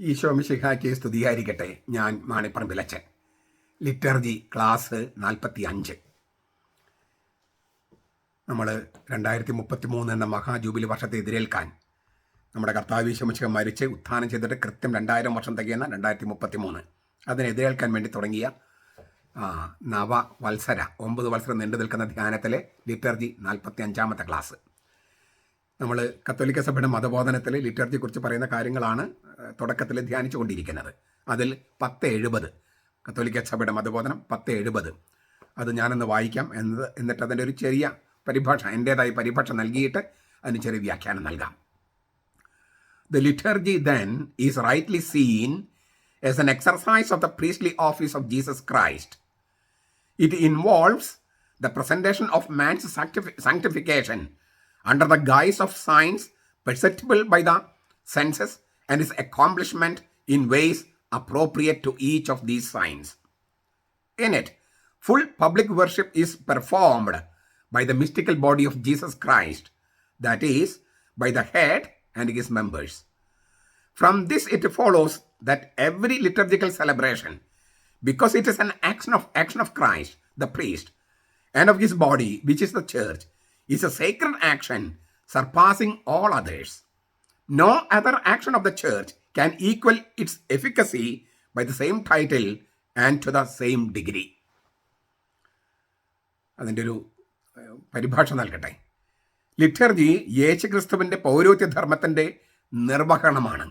ഈശോ മിശിഹായ്ക്ക് സ്തുതിയായിരിക്കട്ടെ ഞാൻ മാണിപ്പറമ്പിലച്ചൻ ലിറ്റർജി ക്ലാസ് നാൽപ്പത്തി അഞ്ച് നമ്മൾ രണ്ടായിരത്തി മുപ്പത്തി മൂന്ന് എന്ന മഹാജൂബിലി വർഷത്തെ എതിരേൽക്കാൻ നമ്മുടെ കർത്താവ് ഈശോമിശിഹ മരിച്ച് ഉത്ഥാനം ചെയ്തിട്ട് കൃത്യം രണ്ടായിരം വർഷം തികയുന്ന രണ്ടായിരത്തി മുപ്പത്തി മൂന്ന് അതിനെതിരേൽക്കാൻ വേണ്ടി തുടങ്ങിയ നവ വത്സര ഒമ്പത് വത്സരം നീണ്ടു നിൽക്കുന്ന ധ്യാനത്തിലെ ലിറ്റർജി നാൽപ്പത്തി അഞ്ചാമത്തെ ക്ലാസ്. നമ്മൾ കത്തോലിക്ക സഭയുടെ മതബോധനത്തിൽ ലിറ്റർജിയെക്കുറിച്ച് പറയുന്ന കാര്യങ്ങളാണ് തുടക്കത്തിൽ ധ്യാനിച്ചു കൊണ്ടിരിക്കുന്നത് അതിൽ പത്ത് എഴുപത് കത്തോലിക്ക സഭയുടെ മതബോധനം പത്ത് എഴുപത് അത് ഞാനൊന്ന് വായിക്കാം എന്നത് എന്നിട്ട് അതിന്റെ ഒരു ചെറിയ പരിഭാഷ എന്റേതായ പരിഭാഷ നൽകിയിട്ട് അതിന് ചെറിയ വ്യാഖ്യാനം നൽകാം. The liturgy then is rightly seen as an exercise of the priestly office of Jesus Christ it involves the presentation of man's sanctification under the guise of signs perceptible by the senses and its accomplishment in ways appropriate to each of these signs. In it, full public worship is performed by the mystical body of Jesus Christ, that is, by the head and his members. From this, it follows that every liturgical celebration, because it is an action of action of Christ, the priest, and of his body, which is the church, is a sacred action surpassing all others. No other action of the church can equal its efficacy by the same title and to the same degree. അതിന്റെ ഒരു പരിഭാഷ നൽകട്ടെ liturgy യേശുക്രിസ്തുവിന്റെ പൗരോഹിത്യ ധർമ്മത്തിന്റെ നിർവഹണമാണ്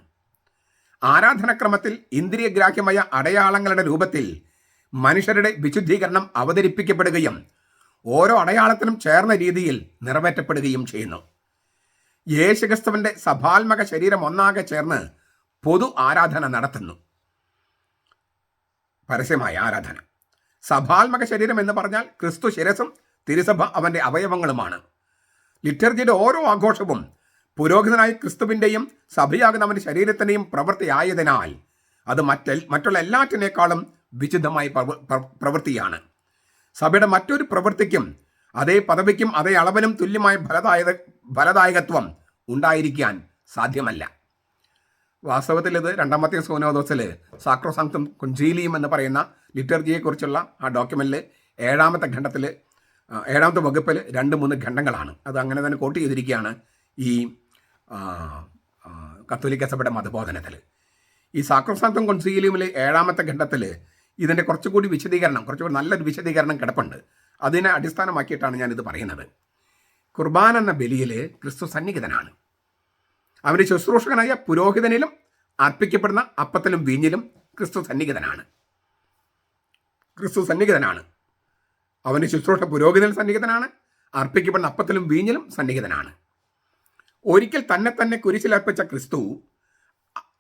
ആരാധനക്രമത്തിൽ ഇന്ദ്രിയഗ്രാഹ്യമായ അടയാളങ്ങളുടെ രൂപത്തിൽ മനുഷ്യരുടെ വിശുദ്ധീകരണം അവതരിപ്പിക്കപ്പെടുകയും ഓരോ അടയാളത്തിനും ചേർന്ന രീതിയിൽ നിറവേറ്റപ്പെടുകയും ചെയ്യുന്നു. യേശുക്രിസ്തുവിന്റെ സഭാത്മക ശരീരം ഒന്നാകെ ചേർന്ന് പൊതു ആരാധന നടത്തുന്നു. പരസ്യമായ ആരാധന. സഭാത്മക ശരീരം എന്ന് പറഞ്ഞാൽ ക്രിസ്തു ശിരസും തിരുസഭ അവന്റെ അവയവങ്ങളുമാണ്. ലിറ്റർജിയുടെ ഓരോ ആഘോഷവും പുരോഹിതനായ ക്രിസ്തുവിന്റെയും സഭയാകുന്ന ശരീരത്തിന്റെയും ശരീരത്തിന്റെയും പ്രവൃത്തിയായതിനാൽ അത് മറ്റെൽ മറ്റുള്ള എല്ലാറ്റിനേക്കാളും വിശുദ്ധമായ പ്രവ- പ്ര- പ്രവൃത്തിയാണ്. സഭയുടെ മറ്റൊരു പ്രവൃത്തിക്കും അതേ പദവിക്കും അതേ അളവിനും തുല്യമായ ഫലദായക ഫലദായകത്വം ഉണ്ടായിരിക്കാൻ സാധ്യമല്ല. വാസ്തവത്തിൽ ഇത് രണ്ടാമത്തെ സോനോദോസിൽ സാക്രോസാങ്ക്തം കുഞ്ചീലിയും എന്ന് പറയുന്ന ലിറ്റർജിയെക്കുറിച്ചുള്ള ആ ഡോക്യുമെന്റിൽ ഏഴാമത്തെ ഖണ്ഡത്തിൽ ഏഴാമത്തെ വകുപ്പിൽ രണ്ട് മൂന്ന് ഖണ്ഡങ്ങളാണ്. അത് അങ്ങനെ തന്നെ കോട്ട് ചെയ്തിരിക്കുകയാണ് ഈ കത്തോലിക്ക സഭയുടെ മതബോധനത്തിൽ ഈ സാക്രോസാങ്ക്തം കൊൺസീലിയമിലെ ഏഴാമത്തെ ഖണ്ഡത്തിൽ ഇതിന്റെ കുറച്ചുകൂടി വിശദീകരണം കുറച്ചുകൂടി നല്ലൊരു വിശദീകരണം കിടപ്പുണ്ട്. അതിനെ അടിസ്ഥാനമാക്കിയിട്ടാണ് ഞാനിത് പറയുന്നത്. കുർബാൻ എന്ന ബലിയിൽ ക്രിസ്തു സന്നിഹിതനാണ്. അവന്റെ ശുശ്രൂഷകനായ പുരോഹിതനിലും അർപ്പിക്കപ്പെടുന്ന അപ്പത്തിലും വീഞ്ഞിലും ക്രിസ്തു സന്നിഹിതനാണ്. ക്രിസ്തു സന്നിഹിതനാണ്. അവന് ശുശ്രൂഷ പുരോഹിതൻ സന്നിഹിതനാണ് അർപ്പിക്കപ്പെടുന്ന അപ്പത്തിലും വീഞ്ഞിലും സന്നിഹിതനാണ്. ഒരിക്കൽ തന്നെ തന്നെ കുരിശിലർപ്പിച്ച ക്രിസ്തു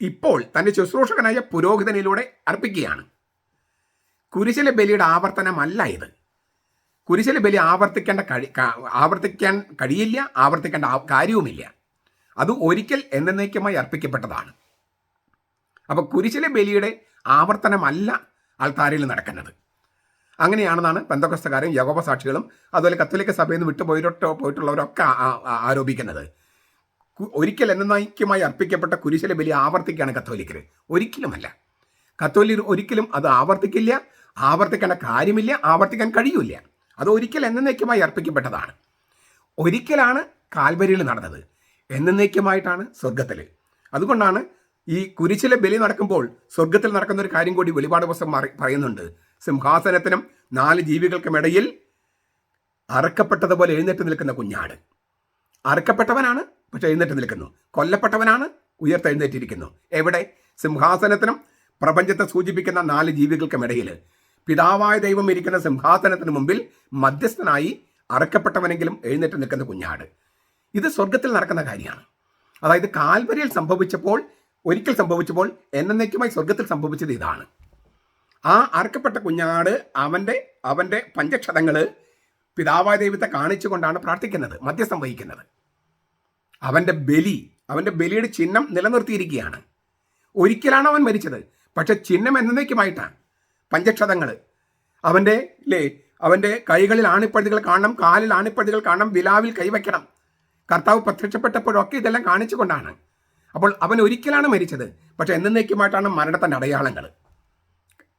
ഇപ്പോൾ തന്റെ ശുശ്രൂഷകനായ പുരോഹിതനിലൂടെ അർപ്പിക്കുകയാണ്. കുരിശിലെ ബലിയുടെ ആവർത്തനമല്ല ഇത്. കുരിശിലെ ബലി ആവർത്തിക്കേണ്ട കഴി ആവർത്തിക്കാൻ കഴിയില്ല ആവർത്തിക്കേണ്ട കാര്യവുമില്ല. അത് ഒരിക്കൽ എന്നേക്കുമായി അർപ്പിക്കപ്പെട്ടതാണ്. അപ്പോൾ കുരിശിലെ ബലിയുടെ ആവർത്തനമല്ല ആൾത്താരയിൽ നടക്കുന്നത്. അങ്ങനെയാണെന്നാണ് ബന്ധക്കസ്തകാരും യഗോപ സാക്ഷികളും അതുപോലെ കത്തോലിക്ക സഭയിൽ നിന്ന് വിട്ടുപോയിട്ടോ പോയിട്ടുള്ളവരൊക്കെ ആരോപിക്കുന്നത്. ഒരിക്കൽ എന്നേക്കുമായി അർപ്പിക്കപ്പെട്ട കുരിശിലെ ബലി ആവർത്തിക്കുകയാണ് കത്തോലിക്കർ ഒരിക്കലുമല്ല. കത്തോലിക്കർ ഒരിക്കലും അത് ആവർത്തിക്കില്ല ആവർത്തിക്കേണ്ട കാര്യമില്ല ആവർത്തിക്കാൻ കഴിയില്ല. അത് ഒരിക്കൽ എന്നേക്കുമായി അർപ്പിക്കപ്പെട്ടതാണ്. ഒരിക്കലാണ് കാൽവരിയിൽ നടന്നത്. എന്നേക്കുമായിട്ടാണ് സ്വർഗത്തിൽ അതുകൊണ്ടാണ് ഈ കുരിശിലെ ബലി നടക്കുമ്പോൾ സ്വർഗത്തിൽ നടക്കുന്ന ഒരു കാര്യം കൂടി വെളിപാട് പുസ്തകം പറയുന്നുണ്ട്. സിംഹാസനത്തിനും നാല് ജീവികൾക്കും ഇടയിൽ അറക്കപ്പെട്ടതുപോലെ എഴുന്നേറ്റ് നിൽക്കുന്ന കുഞ്ഞാട്. അറക്കപ്പെട്ടവനാണ് പക്ഷെ എഴുന്നേറ്റ് നിൽക്കുന്നു. കൊല്ലപ്പെട്ടവനാണ് ഉയർത്തെഴുന്നേറ്റിരിക്കുന്നു എവിടെ? സിംഹാസനത്തിനും പ്രപഞ്ചത്തെ സൂചിപ്പിക്കുന്ന നാല് ജീവികൾക്കുമിടയിൽ പിതാവായ ദൈവം ഇരിക്കുന്ന സിംഹാസനത്തിന് മുമ്പിൽ മധ്യസ്ഥനായി അറക്കപ്പെട്ടവനെങ്കിലും എഴുന്നേറ്റ് നിൽക്കുന്ന കുഞ്ഞാട്. ഇത് സ്വർഗത്തിൽ നടക്കുന്ന കാര്യമാണ്. അതായത് കാൽവരിയിൽ സംഭവിച്ചപ്പോൾ ഒരിക്കൽ സംഭവിച്ചപ്പോൾ എന്നേക്കുമായി സ്വർഗത്തിൽ സംഭവിച്ചത് ഇതാണ്. ആ അറക്കപ്പെട്ട കുഞ്ഞാട് അവന്റെ അവന്റെ പഞ്ചക്ഷതങ്ങൾ പിതാവായ ദൈവത്തെ കാണിച്ചുകൊണ്ടാണ് പ്രാർത്ഥിക്കുന്നത് മധ്യസ്ഥം വഹിക്കുന്നത്. അവന്റെ ബലി അവന്റെ ബലിയുടെ ചിഹ്നം നിലനിർത്തിയിരിക്കുകയാണ്. ഒരിക്കലാണ് അവൻ മരിച്ചത്. പക്ഷെ ചിഹ്നം എന്നേക്കുമായിട്ടാണ്. പഞ്ചക്ഷതങ്ങൾ അവന്റെ ഇല്ലേ അവന്റെ കൈകളിൽ ആണിപ്പഴുതുകൾ കാണണം കാലിൽ ആണിപ്പഴുതുകൾ കാണണം വിലാവിൽ കൈവയ്ക്കണം കർത്താവ് പ്രത്യക്ഷപ്പെട്ടപ്പോഴൊക്കെ ഇതെല്ലാം കാണിച്ചുകൊണ്ടാണ്. അപ്പോൾ അവൻ ഒരിക്കലാണ് മരിച്ചത്. പക്ഷെ എന്നേക്കുമായിട്ടാണ് മരണത്തിന്റെ അടയാളങ്ങൾ.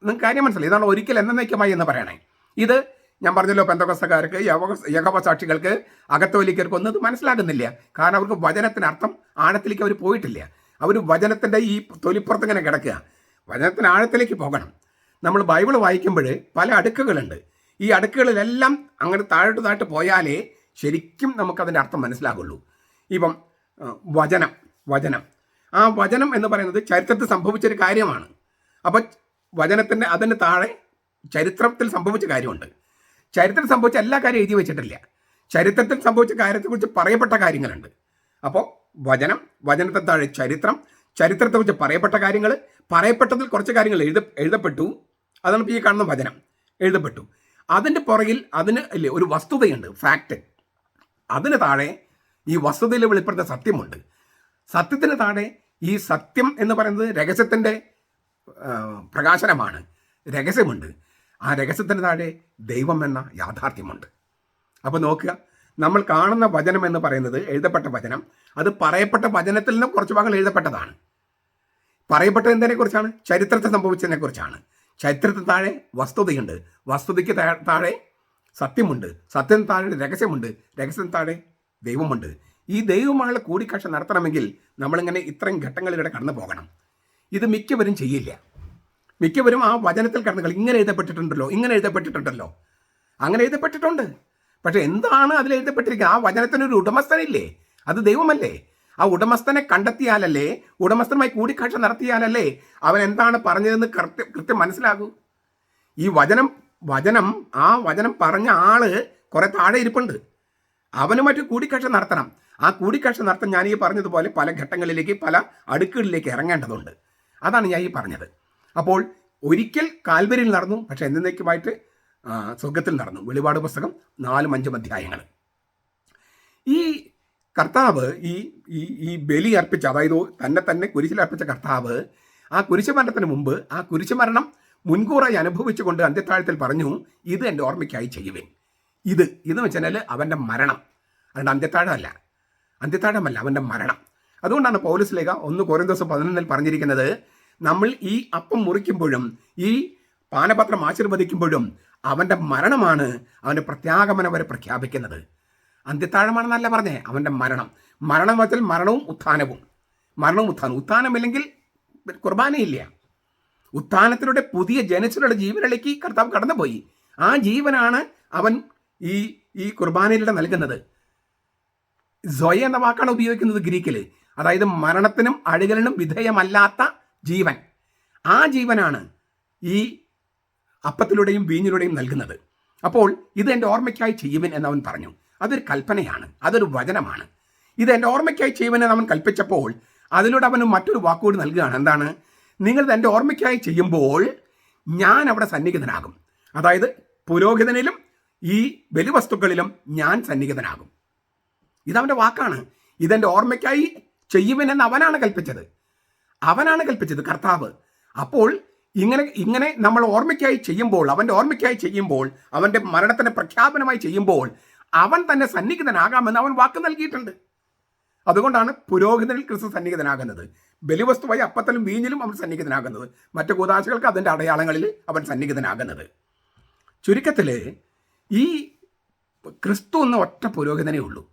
നിങ്ങൾക്ക് കാര്യം മനസ്സിലായി? ഇതാണ് ഒരിക്കൽ എന്നേക്കുമായി എന്ന് പറയണേ. ഇത് ഞാൻ പറഞ്ഞല്ലോ പെന്തകസ്തക്കാർക്ക് യഹോവ സാക്ഷികൾക്ക് അകത്തോലിക്കർക്ക് ഒന്നും ഇത് മനസ്സിലാകുന്നില്ല. കാരണം അവർക്ക് വചനത്തിന് അർത്ഥം ആഴത്തിലേക്ക് അവർ പോയിട്ടില്ല. അവർ വചനത്തിന്റെ ഈ തൊലിപ്പുറത്ത് ഇങ്ങനെ കിടക്കുക. വചനത്തിന് ആഴത്തിലേക്ക് പോകണം. നമ്മൾ ബൈബിൾ വായിക്കുമ്പോൾ പല അടുക്കുകളുണ്ട്. ഈ അടുക്കുകളിലെല്ലാം അങ്ങനെ താഴോട്ട് താഴോട്ട് പോയാലേ ശരിക്കും നമുക്കതിന്റെ അർത്ഥം മനസ്സിലാകുള്ളൂ. ഇപ്പം വചനം വചനം. ആ വചനം എന്ന് പറയുന്നത് ചരിത്രത്തിൽ സംഭവിച്ചൊരു കാര്യമാണ്. അപ്പം വചനത്തിന്റെ അതിന് താഴെ ചരിത്രത്തിൽ സംഭവിച്ച കാര്യമുണ്ട്. ചരിത്രത്തിൽ സംഭവിച്ച എല്ലാ കാര്യം എഴുതി വെച്ചിട്ടില്ല. ചരിത്രത്തിൽ സംഭവിച്ച കാര്യത്തെക്കുറിച്ച് പറയപ്പെട്ട കാര്യങ്ങളുണ്ട്. അപ്പോൾ വചനം വചനത്തെ താഴെ ചരിത്രം ചരിത്രത്തെക്കുറിച്ച് പറയപ്പെട്ട കാര്യങ്ങൾ പറയപ്പെട്ടതിൽ കുറച്ച് കാര്യങ്ങൾ എഴുത എഴുതപ്പെട്ടു. അതാണ് ഇപ്പോൾ ഈ കാണുന്ന വചനം. എഴുതപ്പെട്ടു. അതിന്റെ പുറകിൽ അതിന് അല്ലേ ഒരു വസ്തുതയുണ്ട് ഫാക്റ്റ് അതിന് താഴെ ഈ വസ്തുതയിൽ വെളിപ്പെടുത്ത സത്യമുണ്ട്. സത്യത്തിന് താഴെ ഈ സത്യം എന്ന് പറയുന്നത് രഹസ്യത്തിന്റെ പ്രകാശനമാണ്. രഹസ്യമുണ്ട്. ആ രഹസ്യത്തിന് താഴെ ദൈവം എന്ന യാഥാർത്ഥ്യമുണ്ട്. അപ്പോൾ നോക്കുക നമ്മൾ കാണുന്ന വചനം എന്ന് പറയുന്നത് എഴുതപ്പെട്ട വചനം. അത് പറയപ്പെട്ട വചനത്തിൽ നിന്ന് കുറച്ച് ഭാഗങ്ങൾ എഴുതപ്പെട്ടതാണ്. പറയപ്പെട്ടത് എന്തിനെ കുറിച്ചാണ് ചരിത്രത്തെ സംഭവിച്ചതിനെ കുറിച്ചാണ് ചരിത്രത്തിന് താഴെ വസ്തുതയുണ്ട്. വസ്തുതയ്ക്ക് താഴെ സത്യമുണ്ട്. സത്യത്തിന് താഴെ രഹസ്യമുണ്ട്. രഹസ്യത്തിന് താഴെ ദൈവമുണ്ട്. ഈ ദൈവമായുള്ള കൂടിക്കാഴ്ച നടത്തണമെങ്കിൽ നമ്മളിങ്ങനെ ഇത്രയും ഘട്ടങ്ങളിലൂടെ കടന്നു പോകണം. ഇത് മിക്കവരും ചെയ്യില്ല. മിക്കവരും ആ വചനത്തിൽ കടന്നു ഇങ്ങനെ എഴുതപ്പെട്ടിട്ടുണ്ടല്ലോ. ഇങ്ങനെ എഴുതപ്പെട്ടിട്ടുണ്ടല്ലോ. അങ്ങനെ എഴുതപ്പെട്ടിട്ടുണ്ട്. പക്ഷെ എന്താണ് അതിൽ എഴുതപ്പെട്ടിരിക്കുന്നത്? ആ വചനത്തിനൊരു ഉടമസ്ഥനില്ലേ? അത് ദൈവമല്ലേ? ആ ഉടമസ്ഥനെ കണ്ടെത്തിയാലല്ലേ ഉടമസ്ഥനുമായി കൂടിക്കാഴ്ച നടത്തിയാലല്ലേ അവൻ എന്താണ് പറഞ്ഞതെന്ന് കൃത്യം കൃത്യം മനസ്സിലാകൂ. ഈ വചനം വചനം ആ വചനം പറഞ്ഞ ആൾ കുറെ താഴെ ഇരിപ്പുണ്ട്. അവനുമായിട്ട് കൂടിക്കാഴ്ച നടത്തണം. ആ കൂടിക്കാഴ്ച നടത്താൻ ഞാൻ ഈ പറഞ്ഞതുപോലെ പല ഘട്ടങ്ങളിലേക്ക് പല അടുക്കുകളിലേക്ക് ഇറങ്ങേണ്ടതുണ്ട്. അതാണ് ഞാൻ ഈ പറഞ്ഞത്. അപ്പോൾ ഒരിക്കൽ കാൽവരിയിൽ നടന്നു പക്ഷെ എന്നേക്കുമായിട്ട് സ്വർഗത്തിൽ നടന്നു. വെളിപാട് പുസ്തകം നാലും അഞ്ചും അധ്യായങ്ങൾ. ഈ കർത്താവ് ഈ ഈ ഈ ബലി അർപ്പിച്ച അതായത് തന്നെ തന്നെ കുരിശിൽ അർപ്പിച്ച കർത്താവ് ആ കുരിശ് മരണത്തിന് മുമ്പ് ആ കുരിശ് മരണം മുൻകൂറായി അനുഭവിച്ചുകൊണ്ട് അന്ത്യത്താഴത്തിൽ പറഞ്ഞു ഇത് എന്റെ ഓർമ്മയ്ക്കായി ചെയ്യുവേൻ. ഇത് ഇതെന്ന് വെച്ചാൽ അവന്റെ മരണം. അതുകൊണ്ട് അന്ത്യത്താഴമല്ല അന്ത്യത്താഴമല്ല അവന്റെ മരണം. അതുകൊണ്ടാണ് പൗലസ് ലേഖ ഒന്ന് കുറേ ദിവസം പതിനൊന്നിൽ പറഞ്ഞിരിക്കുന്നത് നമ്മൾ ഈ അപ്പം മുറിക്കുമ്പോഴും ഈ പാനപത്രം ആശീർവദിക്കുമ്പോഴും അവന്റെ മരണമാണ് അവന്റെ പ്രത്യാഗമനം വരെ പ്രഖ്യാപിക്കുന്നത്. അന്ത്യത്താഴമാണെന്നല്ല പറഞ്ഞേ അവന്റെ മരണം. മരണം വെച്ചാൽ മരണവും ഉത്ഥാനവും. മരണവും ഉത്ഥാനവും. ഉത്ഥാനമില്ലെങ്കിൽ കുർബാനയില്ല. ഉത്ഥാനത്തിലൂടെ പുതിയ ജനിച്ചിലുള്ള ജീവനിലേക്ക് കർത്താവ് കടന്നുപോയി. ആ ജീവനാണ് അവൻ ഈ ഈ കുർബാനയിലൂടെ നൽകുന്നത്. സ്വയ എന്ന വാക്കാണ് ഉപയോഗിക്കുന്നത് ഗ്രീക്കിൽ അതായത് മരണത്തിനും അഴുകലിനും വിധേയമല്ലാത്ത ജീവൻ. ആ ജീവനാണ് ഈ അപ്പത്തിലൂടെയും വീഞ്ഞിലൂടെയും നൽകുന്നത്. അപ്പോൾ ഇത് എന്റെ ഓർമ്മയ്ക്കായി ചെയ്യുവൻ എന്നവൻ പറഞ്ഞു. അതൊരു കൽപ്പനയാണ് അതൊരു വചനമാണ്. ഇത് എന്റെ ഓർമ്മയ്ക്കായി ചെയ്യുവനെ അവൻ കൽപ്പിച്ചപ്പോൾ അതിലൂടെ അവന് മറ്റൊരു വാക്കുകൂടി നൽകുകയാണ്. എന്താണ്? നിങ്ങൾ ഇത് എന്റെ ഓർമ്മയ്ക്കായി ചെയ്യുമ്പോൾ ഞാൻ അവിടെ സന്നിഹിതനാകും. അതായത് പുരോഹിതനിലും ഈ ബലിവസ്തുക്കളിലും ഞാൻ സന്നിഹിതനാകും. ഇതവന്റെ വാക്കാണ്. ഇതെന്റെ ഓർമ്മയ്ക്കായി ചെയ്യുവനെന്ന് അവനാണ് കൽപ്പിച്ചത്. അവനാണ് കൽപ്പിച്ചത് കർത്താവ്. അപ്പോൾ ഇങ്ങനെ ഇങ്ങനെ നമ്മൾ ഓർമ്മയ്ക്കായി ചെയ്യുമ്പോൾ അവന്റെ ഓർമ്മയ്ക്കായി ചെയ്യുമ്പോൾ അവന്റെ മരണത്തിന്റെ പ്രഖ്യാപനമായി ചെയ്യുമ്പോൾ അവൻ തന്നെ സന്നിഹിതനാകാമെന്ന് അവൻ വാക്ക് നൽകിയിട്ടുണ്ട്. അതുകൊണ്ടാണ് പുരോഹിതനിൽ ക്രിസ്തു സന്നിഹിതനാകുന്നത്. ബലിവസ്തുവായി അപ്പത്തലും വീഞ്ഞിലും അവൻ സന്നിഹിതനാകുന്നത്. മറ്റു കൂതാശകൾക്ക് അതിന്റെ അടയാളങ്ങളിൽ അവൻ സന്നിഹിതനാകുന്നത്. ചുരുക്കത്തിൽ ഈ ക്രിസ്തു എന്ന ഒറ്റ പുരോഹിതനേ ഉള്ളൂ.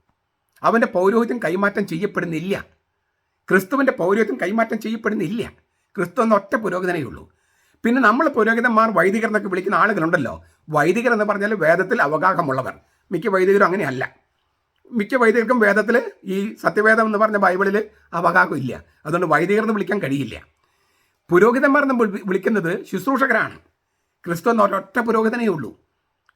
അവന്റെ പൗരോഹിത്യം കൈമാറ്റം ചെയ്യപ്പെടുന്നില്ല. ക്രിസ്തുവിന്റെ പൗരോഹിത്യം കൈമാറ്റം ചെയ്യപ്പെടുന്നില്ല. ക്രിസ്തു എന്ന ഒറ്റ പുരോഹിതനേ ഉള്ളൂ. പിന്നെ നമ്മൾ പുരോഹിതന്മാർ വൈദികർ എന്നൊക്കെ വിളിക്കുന്ന ആളുകളുണ്ടല്ലോ. വൈദികർ എന്ന് പറഞ്ഞാൽ വേദത്തിൽ അവഗാഹമുള്ളവർ. മിക്ക വൈദികരും അങ്ങനെയല്ല. മിക്ക വൈദികർക്കും വേദത്തിൽ ഈ സത്യവേദം എന്ന് പറഞ്ഞ ബൈബിളിൽ അവകാശം ഇല്ല. അതുകൊണ്ട് വൈദികർ എന്ന് വിളിക്കാൻ കഴിയില്ല. പുരോഹിതന്മാർ എന്ന് വിളിക്കുന്നത് ശുശ്രൂഷകരാണ്. ക്രിസ്തു എന്ന ഒരൊറ്റ പുരോഹിതനേ ഉള്ളൂ.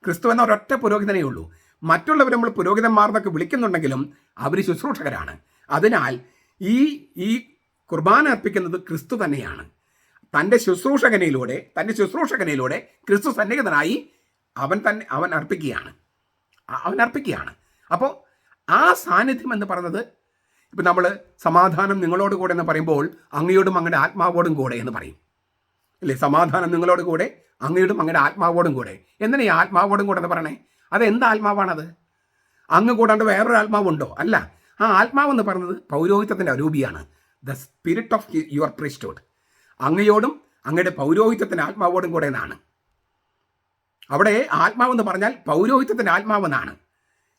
ക്രിസ്തു എന്ന ഒരൊറ്റ പുരോഹിതനേ ഉള്ളൂ. മറ്റുള്ളവർ നമ്മൾ പുരോഹിതന്മാർ എന്നൊക്കെ വിളിക്കുന്നുണ്ടെങ്കിലും അവർ ശുശ്രൂഷകരാണ്. അതിനാൽ ഈ ഈ കുർബാന അർപ്പിക്കുന്നത് ക്രിസ്തു തന്നെയാണ്. തന്റെ ശുശ്രൂഷകനയിലൂടെ തന്റെ ശുശ്രൂഷകനയിലൂടെ ക്രിസ്തു സന്നിഹിതനായി അവൻ തന്നെ അവൻ അർപ്പിക്കുകയാണ്. അ- അവൻ അർപ്പിക്കുകയാണ് അപ്പോൾ ആ സാന്നിധ്യം എന്ന് പറയുന്നത് ഇപ്പം നമ്മൾ സമാധാനം നിങ്ങളോട് കൂടെ എന്ന് പറയുമ്പോൾ അങ്ങയോടും അങ്ങയുടെ ആത്മാവോടും കൂടെ എന്ന് പറയും. അല്ലേ? സമാധാനം നിങ്ങളോട് കൂടെ അങ്ങയോടും അങ്ങയുടെ ആത്മാവോടും കൂടെ. എന്തിനാ ഈ ആത്മാവോടും കൂടെ എന്ന് പറയണേ? അത് എന്ത് ആത്മാവാണത്? അങ്ങ് കൂടാണ്ട് വേറൊരു ആത്മാവുണ്ടോ? അല്ല. ആ ആത്മാവെന്ന് പറയുന്നത് പൗരോഹിത്യത്തിന്റെ അരൂപിയാണ്. The spirit of your priesthood അങ്ങയോടും അങ്ങയുടെ പൗരോഹിത്യത്തിന്റെ ആത്മാവോടും കൂടെ എന്നാണ്. അവിടെ ആത്മാവെന്ന് പറഞ്ഞാൽ പൗരോഹിത്യത്തിന്റെ ആത്മാവെന്നാണ്.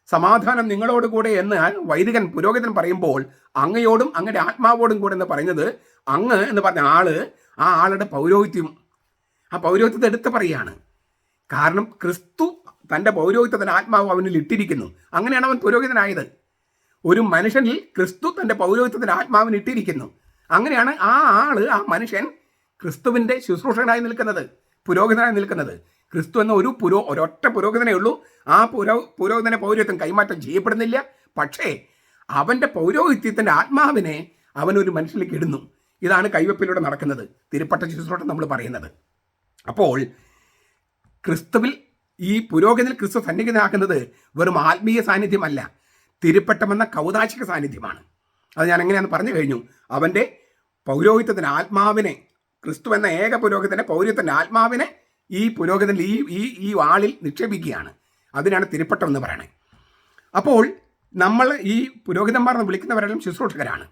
സമാധാനം നിങ്ങളോട് കൂടെ എന്ന് വൈദികൻ പുരോഹിതൻ പറയുമ്പോൾ അങ്ങയോടും അങ്ങയുടെ ആത്മാവോടും കൂടെ എന്ന് പറയുന്നത് അങ്ങ് എന്ന് പറഞ്ഞ ആൾ ആ ആളുടെ പൗരോഹിത്യം. ആ പൗരോഹിത്യത്തെ എടുത്ത് പറയുകയാണ്. കാരണം ക്രിസ്തു തന്റെ പൗരോഹിത്യത്തിന്റെ ആത്മാവ് അവനിൽ ഇട്ടിരിക്കുന്നു. അങ്ങനെയാണ് അവൻ പുരോഹിതനായത്. ഒരു മനുഷ്യനിൽ ക്രിസ്തു തന്റെ പൗരോഹിത്യത്തിന്റെ ആത്മാവിന് ഇട്ടിരിക്കുന്നു. അങ്ങനെയാണ് ആ ആൾ ആ മനുഷ്യൻ ക്രിസ്തുവിന്റെ ശുശ്രൂഷകനായി നിൽക്കുന്നത് പുരോഹിതനായി നിൽക്കുന്നത്. ക്രിസ്തു എന്ന ഒരു പുരോ ഒരൊറ്റ പുരോഹിതനേ ഉള്ളൂ. ആ പുരോ പുരോഹിതനെ പൗരോഹിത്യം കൈമാറ്റം ചെയ്യപ്പെടുന്നില്ല. പക്ഷേ അവന്റെ പൗരോഹിത്യത്തിന്റെ ആത്മാവിനെ അവനൊരു മനുഷ്യനിലേക്ക് ഇടുന്നു. ഇതാണ് കൈവപ്പിലൂടെ നടക്കുന്നത്. തിരുപ്പട്ട ശുശ്രൂഷ നമ്മൾ പറയുന്നത്. അപ്പോൾ ക്രിസ്തുവിൽ ഈ പുരോഗതിയിൽ ക്രിസ്തു സന്നിഹിതനാക്കുന്നത് വെറും ആത്മീയ സാന്നിധ്യമല്ല. തിരുപ്പട്ടമെന്ന കൗതാശിക സാന്നിധ്യമാണ്. അത് ഞാൻ എങ്ങനെയാണെന്ന് പറഞ്ഞു കഴിഞ്ഞു. അവന്റെ പൗരോഹിത്യത്തിന്റെ ആത്മാവിനെ ക്രിസ്തു എന്ന ഏക പുരോഹിതന്റെ പൗരോഹിത്യത്തിന്റെ ആത്മാവിനെ ഈ പുരോഹിതൻ ഈ ഈ ഈ വാളിൽ നിക്ഷേപിക്കുകയാണ്. അതിനാണ് തിരുപ്പട്ടം എന്ന് പറയുന്നത് അപ്പോൾ നമ്മൾ ഈ പുരോഹിതന്മാർ എന്ന് വിളിക്കുന്നവരെല്ലാം ശുശ്രൂഷകരാണ്.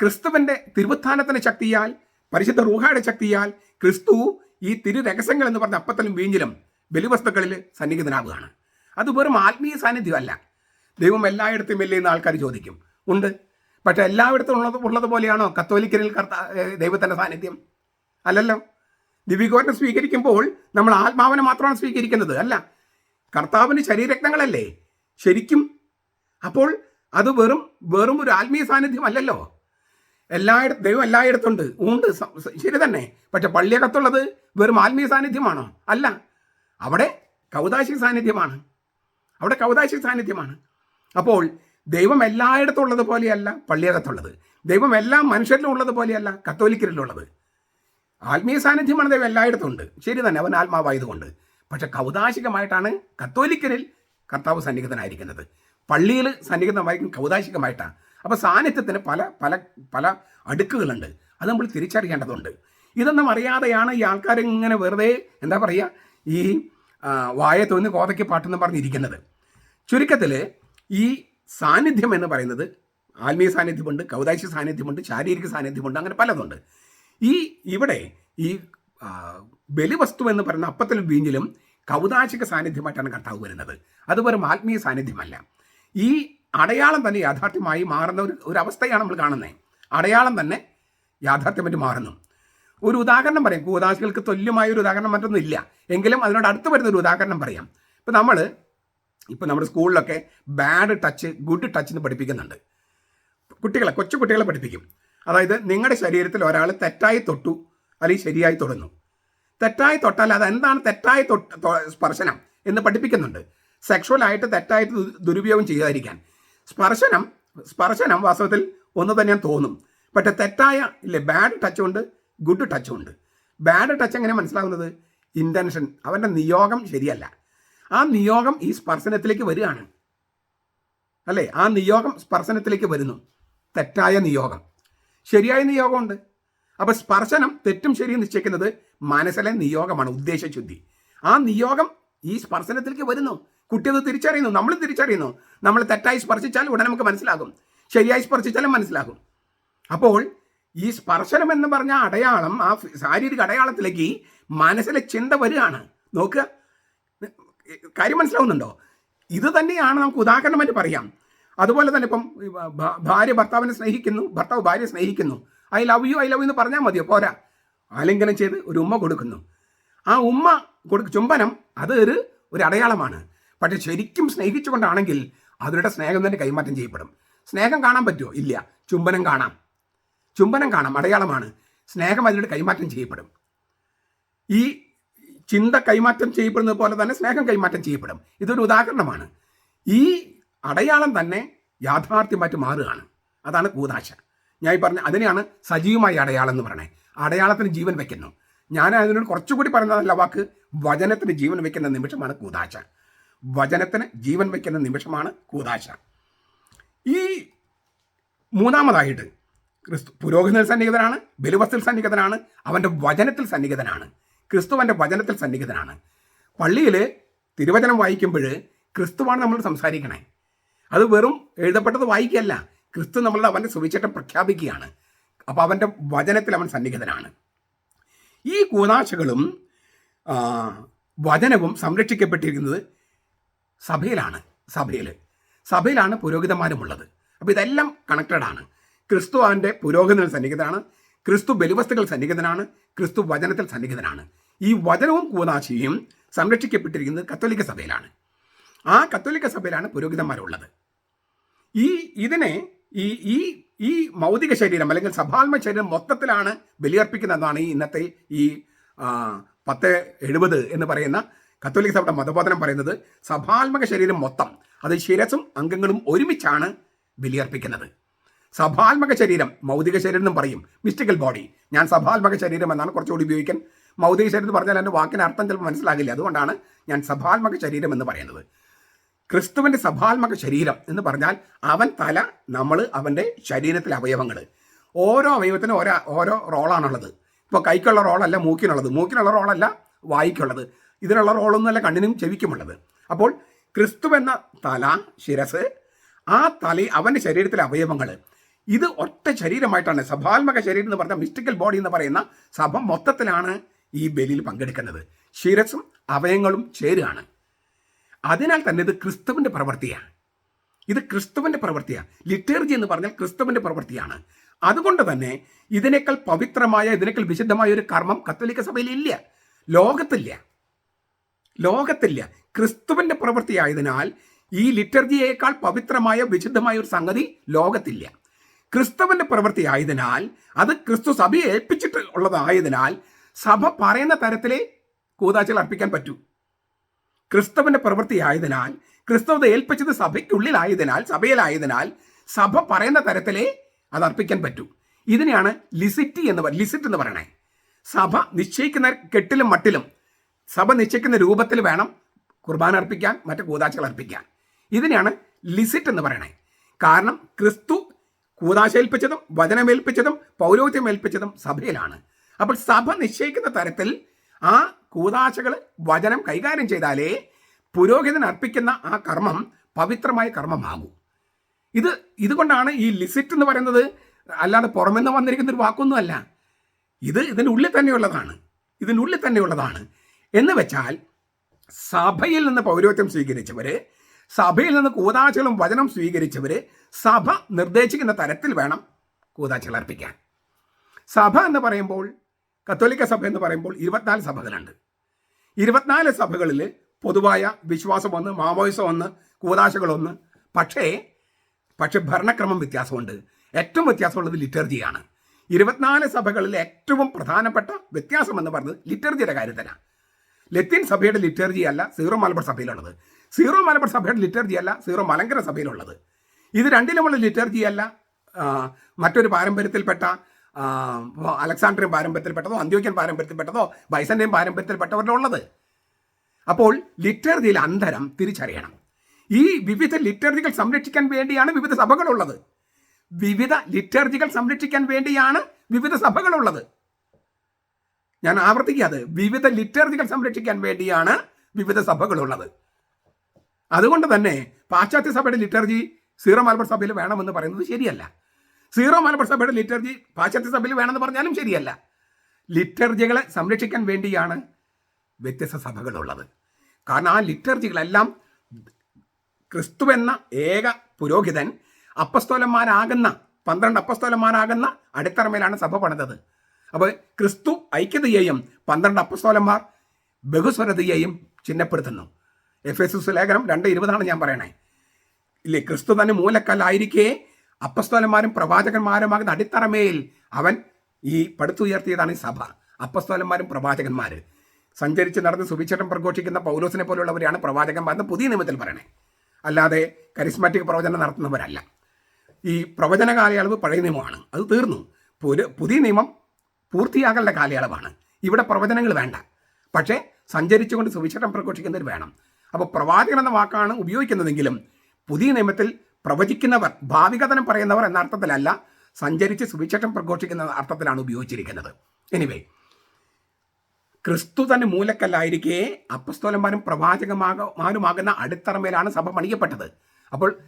ക്രിസ്തുവിന്റെ തിരുവുത്ഥാനത്തിന്റെ ശക്തിയാൽ പരിശുദ്ധ റൂഹായുടെ ശക്തിയാൽ ക്രിസ്തു ഈ തിരു രഹസ്യങ്ങൾ എന്ന് പറഞ്ഞ അപ്പത്തിലും വീഞ്ഞിലും ബലിവസ്തുക്കളിൽ സന്നിഹിതനാവുകയാണ്. അത് വെറും ആത്മീയ സാന്നിധ്യമല്ല. ദൈവം എല്ലായിടത്തും ഇല്ലേ എന്ന് ആൾക്കാർ ചോദിക്കും. ഉണ്ട്. പക്ഷേ എല്ലായിടത്തും ഉള്ളത് ഉള്ളതുപോലെയാണോ കത്തോലിക്കരിൽ കർത്ത ദൈവത്തിന്റെ സാന്നിധ്യം? അല്ലല്ലോ. ദിവ്യഗോരനെ സ്വീകരിക്കുമ്പോൾ നമ്മൾ ആത്മാവിനെ മാത്രമാണ് സ്വീകരിക്കുന്നത് അല്ല. കർത്താവിന് ശരീരരത്നങ്ങളല്ലേ? ശരിക്കും. അപ്പോൾ അത് വെറും വെറും ഒരു ആത്മീയ സാന്നിധ്യം അല്ലല്ലോ എല്ലായിടത്തും ദൈവം എല്ലായിടത്തും ഉണ്ട്. ഉണ്ട് ശരി തന്നെ. പക്ഷെ പള്ളിയകത്തുള്ളത് വെറും ആത്മീയ സാന്നിധ്യമാണോ? അല്ല. അവിടെ കൗതാശിക സാന്നിധ്യമാണ്. അവിടെ കൗതാശിക സാന്നിധ്യമാണ്. അപ്പോൾ ദൈവം എല്ലായിടത്തും ഉള്ളത് പോലെയല്ല പള്ളിയകത്തുള്ളത്. ദൈവം എല്ലാ മനുഷ്യരിലും ഉള്ളത് പോലെയല്ല കത്തോലിക്കരിലുള്ളത്. ആത്മീയ സാന്നിധ്യമാണ് ദൈവം എല്ലായിടത്തും ഉണ്ട് ശരി തന്നെ അവൻ ആത്മാവായതുകൊണ്ട്. പക്ഷെ കൗതാശികമായിട്ടാണ് കത്തോലിക്കരിൽ കർത്താവ് സന്നിഹിതനായിരിക്കുന്നത്. പള്ളിയിൽ സന്നിഹിതമായിരിക്കും കൗതാശികമായിട്ടാണ്. അപ്പോൾ സാന്നിധ്യത്തിന് പല പല പല അടുക്കുകളുണ്ട്. അത് നമ്മൾ തിരിച്ചറിയേണ്ടതുണ്ട്. ഇതൊന്നും അറിയാതെയാണ് ഈ ആൾക്കാർ ഇങ്ങനെ വെറുതെ എന്താ പറയുക ഈ വായ തോന്നി കോതയ്ക്ക് പാട്ടെന്ന് പറഞ്ഞിരിക്കുന്നത്. ചുരുക്കത്തിൽ ഈ സാന്നിധ്യം എന്ന് പറയുന്നത് ആത്മീയ സാന്നിധ്യമുണ്ട് കൗതാശിക സാന്നിധ്യമുണ്ട് ശാരീരിക സാന്നിധ്യമുണ്ട് അങ്ങനെ പലതുണ്ട്. ഈ ഇവിടെ ഈ ബലിവസ്തു എന്ന് പറയുന്ന അപ്പത്തിലും വീഞ്ഞിലും കൗതാശിക സാന്നിധ്യമായിട്ടാണ് കർത്താവ് വരുന്നത്. അത് വെറും ആത്മീയ സാന്നിധ്യമല്ല. ഈ അടയാളം തന്നെ യാഥാർത്ഥ്യമായി മാറുന്ന ഒരു ഒരു അവസ്ഥയാണ് നമ്മൾ കാണുന്നത് അടയാളം തന്നെ യാഥാർത്ഥ്യമായിട്ട് മാറുന്നു. ഒരു ഉദാഹരണം പറയാം. കൂതാശികൾക്ക് തുല്യമായ ഒരു ഉദാഹരണം മറ്റൊന്നും ഇല്ല. എങ്കിലും അതിനോട് അടുത്ത് വരുന്ന ഒരു ഉദാഹരണം പറയാം. ഇപ്പം നമ്മൾ ഇപ്പം നമ്മുടെ സ്കൂളിലൊക്കെ ബാഡ് ടച്ച് ഗുഡ് ടച്ച് എന്ന് പഠിപ്പിക്കുന്നുണ്ട്. കുട്ടികളെ കൊച്ചു കുട്ടികളെ പഠിപ്പിക്കും. അതായത് നിങ്ങളുടെ ശരീരത്തിൽ ഒരാൾ തെറ്റായി തൊട്ടു അല്ലെങ്കിൽ ശരിയായി തൊടുന്നു. തെറ്റായി തൊട്ടാൽ അത് എന്താണ് തെറ്റായി സ്പർശനം എന്ന് പഠിപ്പിക്കുന്നുണ്ട്. സെക്ഷുവലായിട്ട് തെറ്റായിട്ട് തെറ്റായി ദുരുപയോഗം ചെയ്യാതിരിക്കാൻ. സ്പർശനം സ്പർശനം വാസ്തവത്തിൽ ഒന്ന് തന്നെയാണ് തോന്നും. പക്ഷെ തെറ്റായ ഇല്ലേ ബാഡ് ടച്ചും ഉണ്ട് ഗുഡ് ടച്ചും ഉണ്ട്. ബാഡ് ടച്ച് എങ്ങനെ മനസ്സിലാകുന്നത് ഇന്റൻഷൻ അവന്റെ നിയോഗം ശരിയല്ല. ആ നിയോഗം ഈ സ്പർശനത്തിലേക്ക് വരികയാണ്. അല്ലേ? ആ നിയോഗം സ്പർശനത്തിലേക്ക് വരുന്നു. തെറ്റായ നിയോഗം. ശരിയായ നിയോഗമുണ്ട്. അപ്പോൾ സ്പർശനം തെറ്റും ശരിയും നിശ്ചയിക്കുന്നത് മനസ്സിലെ നിയോഗമാണ് ഉദ്ദേശശുദ്ധി. ആ നിയോഗം ഈ സ്പർശനത്തിലേക്ക് വരുന്നു. കുട്ടി അത് തിരിച്ചറിയുന്നു നമ്മൾ തിരിച്ചറിയുന്നു. നമ്മൾ തെറ്റായി സ്പർശിച്ചാൽ ഉടനെ നമുക്ക് മനസ്സിലാകും. ശരിയായി സ്പർശിച്ചാലും മനസ്സിലാകും. അപ്പോൾ ഈ സ്പർശനം എന്ന് പറഞ്ഞ അടയാളം ആ ശാരീരിക അടയാളത്തിലേക്ക് മനസ്സിലെ ചിന്ത വരികയാണ്. നോക്കുക. കാര്യം മനസ്സിലാവുന്നുണ്ടോ? ഇത് തന്നെയാണ് നമുക്ക് ഉദാഹരണമായിട്ട് പറയാം. അതുപോലെ തന്നെ ഇപ്പം ഭാര്യ ഭർത്താവിനെ സ്നേഹിക്കുന്നു ഭർത്താവ് ഭാര്യ സ്നേഹിക്കുന്നു. I love you I love എന്ന് പറഞ്ഞാൽ മതിയോ? പോരാ. ആലിംഗനം ചെയ്ത് ഒരു ഉമ്മ കൊടുക്കുന്നു. ആ ഉമ്മ കൊടുക്ക ചുംബനം അത് ഒരു ഒരു അടയാളമാണ്. പക്ഷെ ശരിക്കും സ്നേഹിച്ചുകൊണ്ടാണെങ്കിൽ അവരുടെ സ്നേഹം തന്നെ കൈമാറ്റം ചെയ്യപ്പെടും. സ്നേഹം കാണാൻ പറ്റുമോ ഇല്ല. ചുംബനം കാണാം. ചുംബനം കാണാം. അടയാളമാണ്. സ്നേഹം അതിലൂടെ കൈമാറ്റം ചെയ്യപ്പെടും. ഈ ചിന്ത കൈമാറ്റം ചെയ്യപ്പെടുന്നത് പോലെ തന്നെ സ്നേഹം കൈമാറ്റം ചെയ്യപ്പെടും. ഇതൊരു ഉദാഹരണമാണ്. ഈ അടയാളം തന്നെ യാഥാർത്ഥ്യമായിട്ട് മാറുകയാണ്. അതാണ് കൂതാശ ഞാൻ ഈ പറഞ്ഞ അതിനെയാണ് സജീവമായ അടയാളം എന്ന് പറയുന്നത് അടയാളത്തിന് ജീവൻ വെക്കുന്നു. ഞാൻ അതിനോട് കുറച്ചുകൂടി പറഞ്ഞതല്ല വാക്ക്. വചനത്തിന് ജീവൻ വെക്കുന്ന നിമിഷമാണ് കൂതാശ വചനത്തിന് ജീവൻ വെക്കുന്ന നിമിഷമാണ് കൂതാശ ഈ മൂന്നാമതായിട്ട് ക്രിസ്തു പുരോഹിതൽ സന്നിഹിതനാണ് ബലിവസ്തിൽ സന്നിഹിതനാണ് അവന്റെ വചനത്തിൽ സന്നിഹിതനാണ് ക്രിസ്തുവന്റെ വചനത്തിൽ സന്നിഹിതനാണ്. പള്ളിയിൽ തിരുവചനം വായിക്കുമ്പോൾ ക്രിസ്തുവാണ് നമ്മൾ സംസാരിക്കണേ. അത് വെറും എഴുതപ്പെട്ടത് വായിക്കല്ല ക്രിസ്തു നമ്മളുടെ അവന്റെ സുവിശേഷം പ്രഖ്യാപിക്കുകയാണ്. അപ്പോൾ അവന്റെ വചനത്തിൽ അവൻ സന്നിഹിതനാണ്. ഈ കൂതാശകളും വചനവും സംരക്ഷിക്കപ്പെട്ടിരിക്കുന്നത് സഭയിലാണ് സഭയിൽ. സഭയിലാണ് പുരോഹിതന്മാരുമുള്ളത്. അപ്പോൾ ഇതെല്ലാം കണക്റ്റഡ് ആണ്. ക്രിസ്തു അവന്റെ പുരോഹിതനിൽ സന്നിഹിതനാണ്. ക്രിസ്തു ബലിവസ്തുക്കൾ സന്നിഹിതനാണ്. ക്രിസ്തു വചനത്തിൽ സന്നിഹിതനാണ്. ഈ വചനവും കൂതാശിയും സംരക്ഷിക്കപ്പെട്ടിരിക്കുന്നത് കത്തോലിക്ക സഭയിലാണ്. ആ കത്തോലിക്ക സഭയിലാണ് പുരോഹിതന്മാരുള്ളത്. ഈ ഇതിനെ ഈ ഈ ഈ മൗതിക ശരീരം അല്ലെങ്കിൽ സഭാത്മ ശരീരം മൊത്തത്തിലാണ് ബലിയർപ്പിക്കുന്നതാണ് ഈ ഇന്നത്തെ ഈ പത്ത് എഴുപത് എന്ന് പറയുന്ന കത്തോലിക്ക സഭയുടെ മതബോധനം പറയുന്നത്. സഭാത്മക ശരീരം മൊത്തം അത് ശിരസും അംഗങ്ങളും ഒരുമിച്ചാണ് ബലിയർപ്പിക്കുന്നത്. സഭാത്മക ശരീരം മൗതിക ശരീരം എന്നും പറയും. മിസ്റ്റിക്കൽ ബോഡി ഞാൻ സഭാത്മക ശരീരം എന്നാണ് കുറച്ചുകൂടി ഉപയോഗിക്കാൻ. മൗതിക ശരീരം എന്ന് പറഞ്ഞാൽ എന്റെ വാക്കിന് അർത്ഥം ചിലപ്പോൾ മനസ്സിലാകില്ല. അതുകൊണ്ടാണ് ഞാൻ സഭാത്മക ശരീരം എന്ന് പറയുന്നത്. ക്രിസ്തുവിന്റെ സഭാത്മക ശരീരം എന്ന് പറഞ്ഞാൽ അവൻ തല നമ്മൾ അവന്റെ ശരീരത്തിലെ അവയവങ്ങൾ ഓരോ അവയവത്തിനും ഓരോ ഓരോ റോളാണുള്ളത്. ഇപ്പോൾ കൈക്കുള്ള റോളല്ല മൂക്കിനുള്ളത്. മൂക്കിനുള്ള റോളല്ല വായിക്കുള്ളത്. ഇതിനുള്ള റോളൊന്നുമല്ല കണ്ണിനും ചെവിക്കുമുള്ളത്. അപ്പോൾ ക്രിസ്തു എന്ന തല ശിരസ് ആ തല അവന്റെ ശരീരത്തിലെ അവയവങ്ങൾ ഇത് ഒറ്റ ശരീരമായിട്ടാണ്. സഭാത്മക ശരീരം എന്ന് പറഞ്ഞ മിസ്റ്റിക്കൽ ബോഡി എന്ന് പറയുന്ന സഭ മൊത്തത്തിലാണ് ഈ ബലിയിൽ പങ്കെടുക്കുന്നത്. ശിരസും അവയങ്ങളും ചേരുകയാണ്. അതിനാൽ തന്നെ ഇത് ക്രിസ്തുവിന്റെ പ്രവൃത്തിയാണ്. ഇത് ക്രിസ്തുവിന്റെ പ്രവൃത്തിയാണ്. ലിറ്റേർജി എന്ന് പറഞ്ഞാൽ ക്രിസ്തുവിന്റെ പ്രവൃത്തിയാണ്. അതുകൊണ്ട് തന്നെ ഇതിനേക്കാൾ പവിത്രമായ ഇതിനേക്കാൾ വിശുദ്ധമായ ഒരു കർമ്മം കത്തോലിക്ക സഭയിൽ ഇല്ല. ലോകത്തില്ല. ലോകത്തില്ല. ക്രിസ്തുവിന്റെ പ്രവൃത്തിയായതിനാൽ ഈ ലിറ്റർജിയേക്കാൾ പവിത്രമായ വിശുദ്ധമായ ഒരു സംഗതി ലോകത്തില്ല. ക്രിസ്തുവിന്റെ പ്രവൃത്തി ആയതിനാൽ അത് ക്രിസ്തു സഭയെ ഏൽപ്പിച്ചിട്ട് ഉള്ളതായതിനാൽ സഭ പറയുന്ന തരത്തിലേ കൂതാച്ചൽ അർപ്പിക്കാൻ പറ്റൂ. ക്രിസ്തുവിന്റെ പ്രവൃത്തി ആയതിനാൽ ക്രിസ്തു അത് ഏൽപ്പിച്ചത് സഭയ്ക്കുള്ളിലായതിനാൽ സഭയിലായതിനാൽ സഭ പറയുന്ന തരത്തിലേ അത് അർപ്പിക്കാൻ പറ്റൂ. ഇതിനെയാണ് ലിസിറ്റി എന്ന് ലിസിറ്റ് എന്ന് പറയണേ. സഭ നിശ്ചയിക്കുന്ന കെട്ടിലും മട്ടിലും സഭ നിശ്ചയിക്കുന്ന രൂപത്തിൽ വേണം കുർബാന അർപ്പിക്കാൻ മറ്റു കൂതാശകൾ അർപ്പിക്കാൻ. ഇതിനെയാണ് ലിസിറ്റ് എന്ന് പറയണേ. കാരണം ക്രിസ്തു കൂതാശ ഏൽപ്പിച്ചതും വചനമേൽപ്പിച്ചതും പൗരോഹിത്യം ഏൽപ്പിച്ചതും സഭയിലാണ്. അപ്പോൾ സഭ നിശ്ചയിക്കുന്ന തരത്തിൽ ആ കൂതാശകൾ വചനം കൈകാര്യം ചെയ്താലേ പുരോഹിതൻ അർപ്പിക്കുന്ന ആ കർമ്മം പവിത്രമായ കർമ്മമാകൂ. ഇത് ഇതുകൊണ്ടാണ് ഈ ലിസിറ്റ് എന്ന് പറയുന്നത് അല്ലാതെ പുറമെന്ന് വന്നിരിക്കുന്ന ഒരു വാക്കൊന്നുമല്ല ഇത് ഇതിന്റെ ഉള്ളിൽ തന്നെയുള്ളതാണ് ഇതിന്റെ ഉള്ളിൽ തന്നെയുള്ളതാണ് എന്ന് വെച്ചാൽ സഭയിൽ നിന്ന് പൗരോഹിത്യം സ്വീകരിച്ചവർ സഭയിൽ നിന്ന് കൂതാശകളും വചനം സ്വീകരിച്ചവർ സഭ നിർദ്ദേശിക്കുന്ന തരത്തിൽ വേണം കൂതാശകൾ അർപ്പിക്കാൻ. സഭ എന്ന് പറയുമ്പോൾ കത്തോലിക്ക സഭ എന്ന് പറയുമ്പോൾ ഇരുപത്തിനാല് സഭകളുണ്ട്. ഇരുപത്തിനാല് സഭകളിൽ പൊതുവായ വിശ്വാസം ഒന്ന് മാവോയിസം ഒന്ന് കൂതാശകളൊന്ന് പക്ഷേ പക്ഷേ ഭരണക്രമം വ്യത്യാസമുണ്ട്. ഏറ്റവും വ്യത്യാസമുള്ളത് ലിറ്റർജിയാണ്. ഇരുപത്തിനാല് സഭകളിൽ ഏറ്റവും പ്രധാനപ്പെട്ട വ്യത്യാസം എന്ന് പറഞ്ഞത് ലിറ്റർജിയുടെ കാര്യത്തിലാണ് ലത്തീൻ സഭയുടെ ലിറ്റർജി അല്ല സീറോ മലബാർ സഭയിലുള്ളത്. സീറോ മലബാർ സഭയുടെ ലിറ്റർജി അല്ല സീറോ മലങ്കര സഭയിലുള്ളത്. ഇത് രണ്ടിലുമുള്ള ലിറ്റർജി അല്ല മറ്റൊരു പാരമ്പര്യത്തിൽപ്പെട്ട ഇപ്പോ പാരമ്പര്യത്തിൽപ്പെട്ടതോ അന്ത്യോക്യൻ പാരമ്പര്യത്തിൽപ്പെട്ടതോ ബൈസന്റെയും പാരമ്പര്യത്തിൽപ്പെട്ടവരുടെ ഉള്ളത്? അപ്പോൾ ലിറ്റർജിയിൽ അന്തരം തിരിച്ചറിയണം. ഈ വിവിധ ലിറ്റർജികൾ സംരക്ഷിക്കാൻ വേണ്ടിയാണ് വിവിധ സഭകളുള്ളത്. വിവിധ ലിറ്റർജികൾ സംരക്ഷിക്കാൻ വേണ്ടിയാണ് വിവിധ സഭകളുള്ളത്. ഞാൻ ആവർത്തിക്കാതെ വിവിധ ലിറ്റർജികൾ സംരക്ഷിക്കാൻ വേണ്ടിയാണ് വിവിധ സഭകളുള്ളത്. അതുകൊണ്ട് തന്നെ പാശ്ചാത്യ സഭയുടെ ലിറ്റർജി സീറോ മലബാർ സഭയിൽ വേണമെന്ന് പറയുന്നത് ശരിയല്ല. സീറോ മലബാർ സഭയുടെ ലിറ്റർജി പാശ്ചാത്യ സഭയിൽ വേണമെന്ന് പറഞ്ഞാലും ശരിയല്ല. ലിറ്റർജികളെ സംരക്ഷിക്കാൻ വേണ്ടിയാണ് വ്യത്യസ്ത സഭകളുള്ളത്. കാരണം ആ ലിറ്റർജികളെല്ലാം ക്രിസ്തു എന്ന ഏക പുരോഹിതൻ അപ്പസ്തോലന്മാരാകുന്ന പന്ത്രണ്ട് അപ്പസ്തോലന്മാരാകുന്ന അടിത്തറമേലാണ് സഭ പണിതത്. അപ്പോൾ ക്രിസ്തു ഐക്യതയെയും പന്ത്രണ്ട് അപ്പസ്തോലന്മാർ ബഹുസ്വരതയെയും ചിഹ്നപ്പെടുത്തുന്നു. എഫ് എസ് ലേഖനം രണ്ട് ഇരുപതാണ് ഞാൻ പറയണേ. ഇല്ലേ ക്രിസ്തു തന്നെ മൂലക്കല്ലായിരിക്കെ അപ്പസ്തോലന്മാരും പ്രവാചകന്മാരുമാകുന്ന അടിത്തറമേൽ അവൻ ഈ പടുത്തുയർത്തിയതാണ് ഈ സഭ. അപ്പസ്തോലന്മാരും പ്രവാചകന്മാർ സഞ്ചരിച്ച് നടന്ന് സുവിശേഷം പ്രഘോഷിക്കുന്ന പൗലോസിനെ പോലുള്ളവരെയാണ് പ്രവാചകന്മാരെന്ന് പുതിയ നിയമത്തിൽ പറയണേ. അല്ലാതെ കരിസ്മാറ്റിക് പ്രവചനം നടത്തുന്നവരല്ല. ഈ പ്രവചന കാലയളവ് പഴയ നിയമമാണ്. അത് തീർന്നു. പുതിയ നിയമം പൂർത്തിയാകേണ്ട കാലയളവാണ്. ഇവിടെ പ്രവചനങ്ങൾ വേണ്ട. പക്ഷേ സഞ്ചരിച്ചുകൊണ്ട് സുവിശേഷം പ്രഘോഷിക്കുന്നവർ വേണം. അപ്പോൾ പ്രവാചകൻ എന്ന വാക്കാണ് ഉപയോഗിക്കുന്നതെങ്കിലും പുതിയ നിയമത്തിൽ പ്രവചിക്കുന്നവർ ഭാവികഥനം പറയുന്നവർ എന്ന അർത്ഥത്തിലല്ല സഞ്ചരിച്ച് സുവിശേഷം പ്രഘോഷിക്കുന്ന അർത്ഥത്തിലാണ് ഉപയോഗിച്ചിരിക്കുന്നത്. എനിവേ ക്രിസ്തു തന്നെ മൂലക്കല്ലായിരിക്കെ അപ്പസ്തോലന്മാരും പ്രവാചകമാരുമാകുന്ന അടിത്തറമേലാണ് സഭ പണിയപ്പെട്ടത്. അപ്പോൾ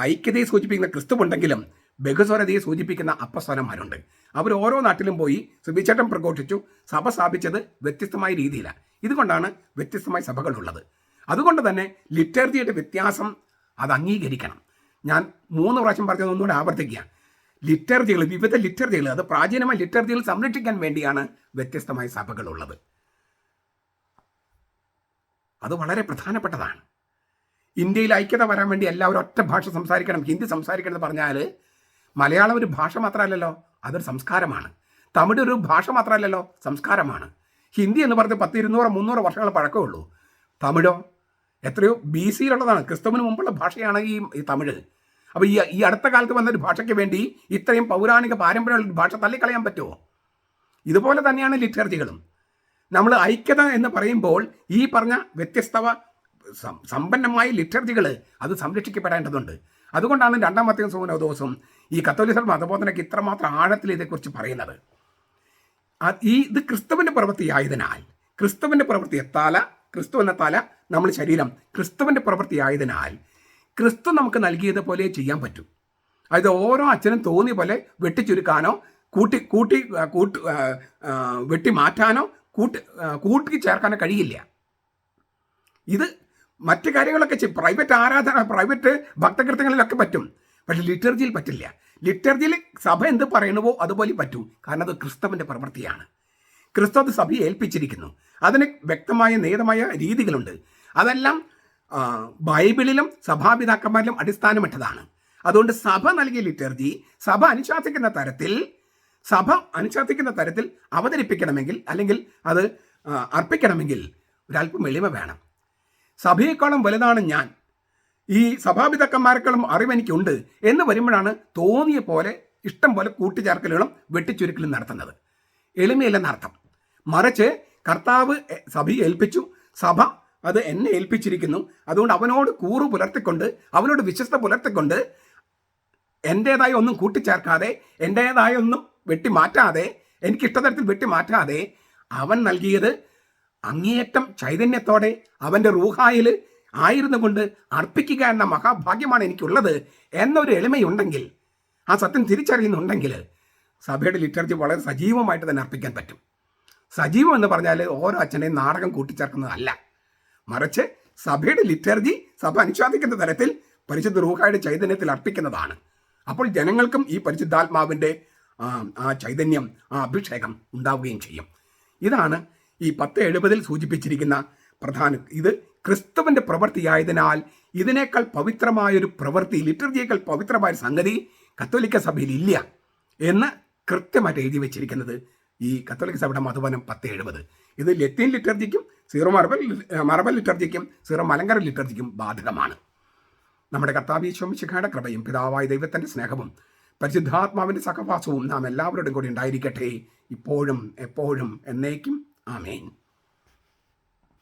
ഐക്യതയെ സൂചിപ്പിക്കുന്ന ക്രിസ്തു ഉണ്ടെങ്കിലും ബഹുസ്വരതയെ സൂചിപ്പിക്കുന്ന അപ്പസ്വരന്മാരുണ്ട് അവർ ഓരോ നാട്ടിലും പോയി സുവിശേഷം പ്രഘോഷിച്ചു സഭ സ്ഥാപിച്ചത് വ്യത്യസ്തമായ രീതിയിലാണ്. ഇതുകൊണ്ടാണ് വ്യത്യസ്തമായ സഭകളുള്ളത്. അതുകൊണ്ട് തന്നെ ലിറ്റർജിയുടെ വ്യത്യാസം അത് അംഗീകരിക്കണം. ഞാൻ മൂന്ന് പ്രാവശ്യം പറഞ്ഞത് ഒന്നുകൂടെ ആവർത്തിക്കുക. ലിറ്റർജികൾ വിവിധ ലിറ്റർജികൾ അത് പ്രാചീനമായ ലിറ്റർജികൾ സംരക്ഷിക്കാൻ വേണ്ടിയാണ് വ്യത്യസ്തമായ സഭകളുള്ളത്. അത് വളരെ പ്രധാനപ്പെട്ടതാണ്. ഇന്ത്യയിൽ ഐക്യത വരാൻ വേണ്ടി എല്ലാവരും ഒറ്റ ഭാഷ സംസാരിക്കണം. ഹിന്ദി സംസാരിക്കണം എന്ന് പറഞ്ഞാൽ മലയാളം ഒരു ഭാഷ മാത്രമല്ലല്ലോ അതൊരു സംസ്കാരമാണ്. തമിഴ് ഒരു ഭാഷ മാത്രമല്ലല്ലോ സംസ്കാരമാണ്. ഹിന്ദി എന്ന് പറഞ്ഞ് പത്ത് ഇരുന്നൂറ് മുന്നൂറ് വർഷങ്ങൾ പഴക്കമേ ഉള്ളൂ. തമിഴോ? എത്രയോ ബി സിയിലുള്ളതാണ് ക്രിസ്തുവിന് മുമ്പുള്ള ഭാഷയാണ് ഈ ഈ തമിഴ്. അപ്പോൾ ഈ ഈ അടുത്ത കാലത്ത് വന്നൊരു ഭാഷയ്ക്ക് വേണ്ടി ഇത്രയും പൗരാണിക പാരമ്പര്യമുള്ള ഭാഷ തള്ളിക്കളയാൻ പറ്റുമോ? ഇതുപോലെ തന്നെയാണ് ലിറ്റർജികളും. നമ്മൾ ഐക്യത എന്ന് പറയുമ്പോൾ ഈ പറഞ്ഞ വ്യത്യസ്തവ സമ്പന്നമായ ലിറ്റർജികൾ അത് സംരക്ഷിക്കപ്പെടേണ്ടതുണ്ട്. അതുകൊണ്ടാണ് രണ്ടാമത്തെ ദിവസം ഈ കത്തോലിസർ മതബോധനയ്ക്ക് ഇത്രമാത്രം ആഴത്തിൽ ഇതേക്കുറിച്ച് പറയുന്നത്. ഈ ഇത് ക്രിസ്തുവിന്റെ പ്രവൃത്തിയായതിനാൽ ക്രിസ്തുവിന്റെ പ്രവൃത്തി തല ക്രിസ്തു എന്ന തല നമ്മൾ ശരീരം ക്രിസ്തുവിന്റെ പ്രവൃത്തിയായതിനാൽ ക്രിസ്തു നമുക്ക് നൽകിയത് പോലെ ചെയ്യാൻ പറ്റും. അതായത് ഓരോ അച്ഛനും തോന്നിയ പോലെ വെട്ടിച്ചുരുക്കാനോ കൂട്ടി കൂട്ടി കൂട്ടി വെട്ടി മാറ്റാനോ കൂട്ടി കൂട്ടി ചേർക്കാനോ കഴിയില്ല. ഇത് മറ്റു കാര്യങ്ങളൊക്കെ പ്രൈവറ്റ് ആരാധന പ്രൈവറ്റ് ഭക്തകൃത്യങ്ങളിലൊക്കെ പറ്റും. പക്ഷെ ലിറ്റർജിയിൽ പറ്റില്ല. ലിറ്റർജിയിൽ സഭ എന്ത് പറയണവോ അതുപോലെ പറ്റും. കാരണം അത് ക്രിസ്തുവിന്റെ പ്രവൃത്തിയാണ്. ക്രിസ്തു അത് സഭയെ ഏൽപ്പിച്ചിരിക്കുന്നു. അതിന് വ്യക്തമായ നേതമായ രീതികളുണ്ട്. അതെല്ലാം ബൈബിളിലും സഭാപിതാക്കന്മാരിലും അടിസ്ഥാനമിട്ടതാണ് അതുകൊണ്ട് സഭ നൽകിയ ലിറ്റർജി സഭ അനുശാസിക്കുന്ന തരത്തിൽ സഭ അനുശാസിക്കുന്ന തരത്തിൽ അവതരിപ്പിക്കണമെങ്കിൽ അല്ലെങ്കിൽ അത് അർപ്പിക്കണമെങ്കിൽ ഒരല്പം എളിമ വേണം. സഭയെക്കാളും വലുതാണ് ഞാൻ. ഈ സഭാപിതാക്കന്മാരെക്കാളും അറിവെനിക്കുണ്ട് എന്ന് വരുമ്പോഴാണ് തോന്നിയ പോലെ ഇഷ്ടം പോലെ കൂട്ടിച്ചേർക്കലുകളും വെട്ടിച്ചുരുക്കലും നടത്തുന്നത്. എളിമയില്ലെന്നർത്ഥം. മറിച്ച് കർത്താവ് സഭയെ ഏൽപ്പിച്ചു. സഭ അത് എന്നെ ഏൽപ്പിച്ചിരിക്കുന്നു. അതുകൊണ്ട് അവനോട് കൂറ് പുലർത്തിക്കൊണ്ട് അവനോട് വിശ്വസ്ത പുലർത്തിക്കൊണ്ട് എന്റേതായ ഒന്നും കൂട്ടിച്ചേർക്കാതെ എന്റേതായ ഒന്നും വെട്ടി മാറ്റാതെ എനിക്ക് ഇഷ്ടതരത്തിൽ വെട്ടി മാറ്റാതെ അവൻ നൽകിയത് അങ്ങേയറ്റം ചൈതന്യത്തോടെ അവന്റെ റൂഹായിൽ ആയിരുന്നു കൊണ്ട് അർപ്പിക്കുക എന്ന മഹാഭാഗ്യമാണ് എനിക്കുള്ളത് എന്നൊരു എളിമയുണ്ടെങ്കിൽ ആ സത്യം തിരിച്ചറിയുന്നുണ്ടെങ്കിൽ സഭയുടെ ലിറ്റർജി വളരെ സജീവമായിട്ട് തന്നെ അർപ്പിക്കാൻ പറ്റും. സജീവം എന്ന് പറഞ്ഞാൽ ഓരോ അച്ഛനെയും നാടകം കൂട്ടിച്ചേർക്കുന്നതല്ല. മറിച്ച് സഭയുടെ ലിറ്റർജി സഭ അനുശാസിക്കുന്ന തരത്തിൽ പരിശുദ്ധ റൂഹായുടെ ചൈതന്യത്തിൽ അർപ്പിക്കുന്നതാണ്. അപ്പോൾ ജനങ്ങൾക്കും ഈ പരിശുദ്ധാത്മാവിന്റെ ആ, ആ ചൈതന്യം ആ അഭിഷേകം ഉണ്ടാവുകയും ചെയ്യും. ഇതാണ് ഈ പത്ത് എഴുപതിൽ സൂചിപ്പിച്ചിരിക്കുന്ന പ്രധാന ഇത് ക്രിസ്തുവിന്റെ പ്രവൃത്തിയായതിനാൽ ഇതിനേക്കാൾ പവിത്രമായൊരു പ്രവൃത്തി ലിറ്റർജിയേക്കാൾ പവിത്രമായ സംഗതി കത്തോലിക്ക സഭയിൽ ഇല്ല എന്ന് കൃത്യമായിട്ട് എഴുതി വെച്ചിരിക്കുന്നത് ഈ കത്തോലിക്ക സഭയുടെ മധുവനം പത്ത് എഴുപത്. ഇത് ലത്തീൻ ലിറ്റർജിക്കും സീറോ മറബൽ മറബൽ ലിറ്റർജിക്കും സീറോ മലങ്കര ലിറ്റർജിക്കും ബാധകമാണ്. നമ്മുടെ കർത്താവീശ്വമിശിഖയുടെ കൃപയും പിതാവായ ദൈവത്തിന്റെ സ്നേഹവും പരിശുദ്ധാത്മാവിന്റെ സഹവാസവും നാം എല്ലാവരോടും കൂടി ഉണ്ടായിരിക്കട്ടെ. ഇപ്പോഴും എപ്പോഴും എന്നേക്കും. ആമേൻ.